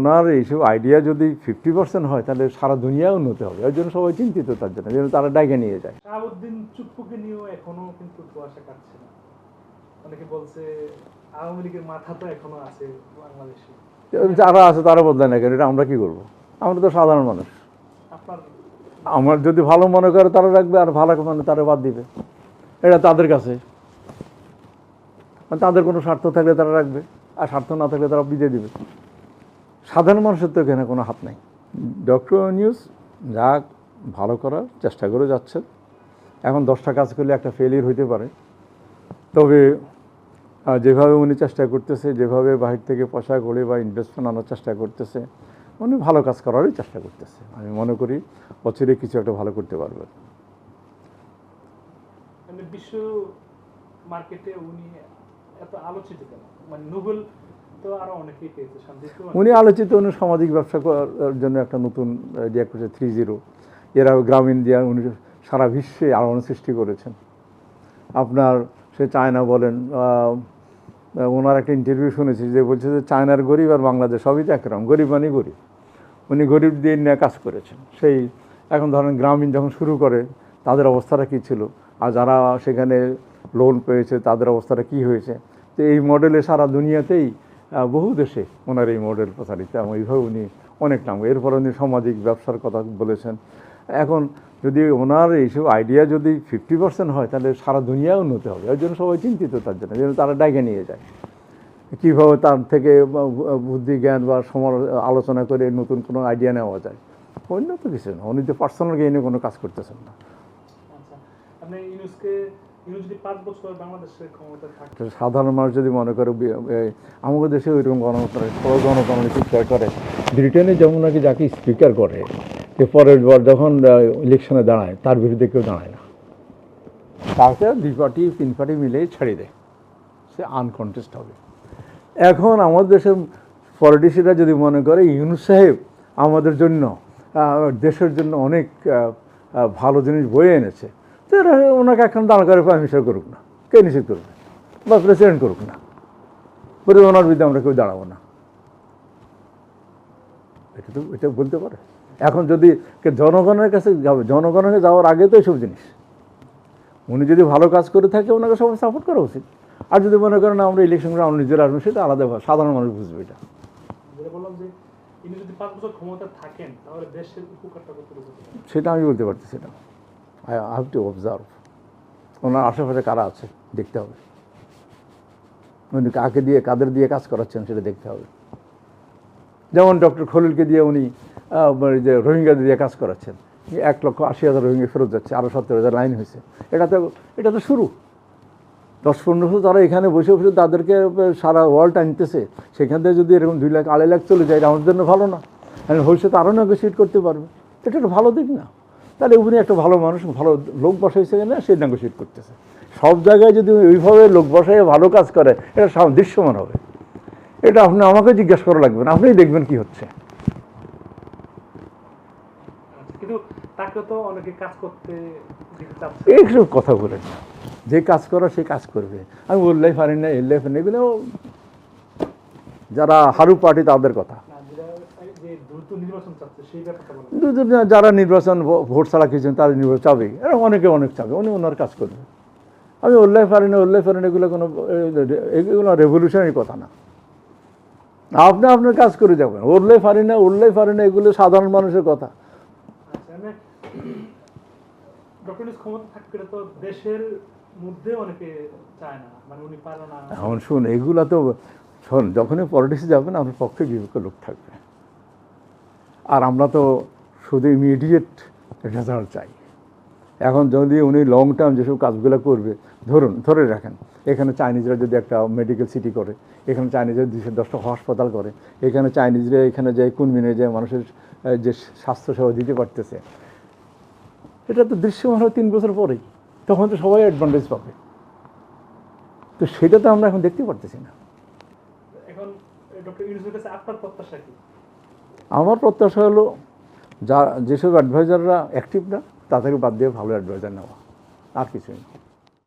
ওনার এইসব আইডিয়া যদি fifty percent হয় তাহলে সারা দুনিয়া উন্নতি হবে। ওই জন্য সবাই চিন্তিত তার জন্য যেন তারা ডাইকে নিয়ে যায়। শাহাবুদ্দিন চুপ্পুকে নিয়েও এখনও কিন্তু কুয়াশা কাটছে না। অনেকে বলছে আওয়ামী লীগের মাথা তো এখনও আছে বাংলাদেশে। যারা আছে তারা বদলায় না কেন? এটা আমরা কি করব? আমরা তো সাধারণ মানুষ। আমার যদি ভালো মনে করে তারা রাখবে আর ভালো মানে তারা বাদ দিবে। এটা তাদের কাছে। মানে তাদের কোনো স্বার্থ থাকলে তারা রাখবে আর স্বার্থ না থাকলে তারা বিদায় দিবে। সাধারণ মানুষের তো এখানে কোনো হাত নাই। ডক্টর নিউজ যা ভালো করার চেষ্টা করে যাচ্ছে এখন দশটা কাজ করলে একটা ফেলিয়ার হইতে পারে। তবে যেভাবে উনি চেষ্টা করতেছে যেভাবে বাহির থেকে পয়সা করে বা ইনভেস্টমেন্ট আনার চেষ্টা করতেছে উনি ভালো কাজ করারই চেষ্টা করতেছে। আমি মনে করি বছরে কিছু একটা ভালো করতে পারবে মানে বিশ্ব মার্কেটে উনি এত আলোচিত কেন? মানে নোবেল উনি আলোচিত উনি সামাজিক ব্যবসা করার জন্য একটা নতুন ইয়ে করছে থ্রি জিরো, এরা গ্রামীণ দিয়ে উনি সারা বিশ্বে আলোড়ন সৃষ্টি করেছেন। আপনার সে চায়না বলেন ওনার একটা ইন্টারভিউ শুনেছি যে বলছে যে চায়নার গরিব আর বাংলাদেশ সবই তো একরকম, গরিব মানে গরিব। উনি গরিব দিয়ে নিয়ে কাজ করেছেন। সেই এখন ধরেন গ্রামীণ যখন শুরু করে, তাদের অবস্থাটা কী ছিল? আর যারা সেখানে লোন পেয়েছে, তাদের অবস্থাটা কী হয়েছে? তো এই মডেলে সারা দুনিয়াতেই বহু দেশে ওনার এই মডেল প্রচারিত এবং এইভাবে উনি অনেক নাম, এরপর উনি সামাজিক ব্যবসার কথা বলেছেন। এখন যদি ওনার এইসব আইডিয়া যদি ফিফটি পার্সেন্ট হয়, তাহলে সারা দুনিয়া উন্নতি হবে। ওই জন্য সবাই চিন্তিত তার জন্য, যেন তারা ডাইকে নিয়ে যায়। কীভাবে তার থেকে বুদ্ধি জ্ঞান বা সমর আলোচনা করে নতুন কোনো আইডিয়া নেওয়া যায়? অন্য তো কিছু না, উনি তো পার্সোনাল গেইনে কোনো কাজ করতেছেন না। আচ্ছা ইউনুস যদি পাঁচ বছর বাংলাদেশের ক্ষমতা থাকে। তো সাধারণ মানুষ যদি মনে করে আমাদের দেশে ওইরকম গণতন্ত্র গণতন্ত্র স্বীকার করে। ব্রিটেনে যেমন নাকি যাকে স্পিকার করে যে পরের বার যখন ইলেকশনে দাঁড়ায় তার বিরুদ্ধে কেউ দাঁড়ায় না। তাকে দুই পার্টি তিন পার্টি মিলেই ছাড়িয়ে দেয়। সে আনকন্টেস্ট হবে। এখন আমাদের দেশের পলিটিশিয়ানরা যদি মনে করে ইউনুস সাহেব আমাদের জন্য দেশের জন্য অনেক ভালো জিনিস বয়ে এনেছে। তো ওনাকে এখন দাঁড় করে মিনিস্টার করুক না। কে নিষেধ করুক না? বা প্রেসিডেন্ট করুক না। বলে ওনার বিরুদ্ধে আমরা কেউ দাঁড়াবো না। এটা তো এটা বলতে পারে। এখন যদি জনগণের কাছে যাবে জনগণের কাছে যাওয়ার আগে তো এইসব জিনিস। উনি যদি ভালো কাজ করে থাকে ওনাকে সবাই সাপোর্ট করা উচিত। আর যদি মনে করেন আমরা ইলেকশন করে আমরা নিজেরা আসব সেটা আলাদা সাধারণ মানুষ বুঝবে এটা। সেটা আমি বলতে পারতেছি না। আই হ্যাভ টু অবজার্ভ ওনার আশেপাশে কারা আছে? দেখতে হবে। উনি কাকে দিয়ে, কাদের দিয়ে কাজ করাচ্ছেন সেটা দেখতে হবে। যেমন ডক্টর খলিলকে দিয়ে উনি মানে যে রোহিঙ্গা দিয়ে কাজ করাচ্ছেন। এক লক্ষ আশি হাজার রোহিঙ্গা ফেরত যাচ্ছে আরও সত্তর হাজার লাইন হয়েছে। এটা তো এটা তো শুরু। দশ পনেরো বছর তারা এখানে বসে বসে তাদেরকে সারা ওয়ার্ল্ড আনতেছে, সেখান থেকে যদি এরকম দুই লাখ, আড়াই লাখ চলে যায়, এটা আমাদের জন্য ভালো না। আর ভবিষ্যতে আরও নেগোসিয়েট করতে পারবে। এটা একটা ভালো দিক না। তাহলে উনি একটা ভালো মানুষ ভালো লোক বসাইছে না সে নেগোসিয়েট করতেছে। সব জায়গায় যদি ওইভাবে লোক বসাই ভালো কাজ করে এটা সব দৃশ্যমান হবে। এটা আপনি আমাকে জিজ্ঞাসা করা লাগবে না আপনিই দেখবেন কি হচ্ছে। আচ্ছা, এইসব কথা বলেন না। যে কাজ করা সে কাজ করবে। আমি বললেই পারি না এলে পারি না এগুলো যারা হারু পার্টি তাদের কথা না যেটা যে দ্রুত নির্বাচন চাচ্ছে সেই ব্যাপারটা বলা দুজন যারা নির্বাচন ভোট ছাড়া কিছুন তাদের নির্বাচন চাবে। এরা অনেকে অনেক চাবে উনি ওনার কাজ করবে। আমি উল্লেখ পারি না উল্লেখ পারি না এগুলো কোনো এগুলো রেভলিউশনারি কথা না। আপনি আপনার কাজ করে যাবেন। উল্লেখ পারি না উল্লেখ পারি না এগুলো সাধারণ মানুষের কথা। আচ্ছা মানে এখন শুন এগুলো তো শোন যখনই পলিটিক্সে যাবেন আপনার পক্ষে বিপক্ষে লোক থাকবে। আর আমরা তো শুধু ইমিডিয়েট রেজাল্ট চাই। এখন যদি উনি লং টার্ম যেসব কাজগুলো করবে, ধরুন, ধরে রাখেন, এখানে চাইনিজরা যদি একটা মেডিকেল সিটি করে, এখানে চাইনিজরা দুশো দশটা হাসপাতাল করে, এখানে চাইনিজরা এখানে যায় কুনমিনে যায় মানুষের যে স্বাস্থ্যসেবা দিতে পারতেছে, এটা তো দৃশ্যমান হয় তিন বছর পরেই, তখন তো সবাই অ্যাডভান্টেজ পাবে। তো সেটা তো আমরা এখন দেখতে পারতেছি না। এখন ডক্টর আপনার প্রত্যাশা কি? আমার প্রত্যাশা হলো যা, যেসব অ্যাডভাইজাররা অ্যাক্টিভ না, তাদেরকে বাদ দিয়ে ভালো অ্যাডভাইজার নেওয়া। আর কিছুই না।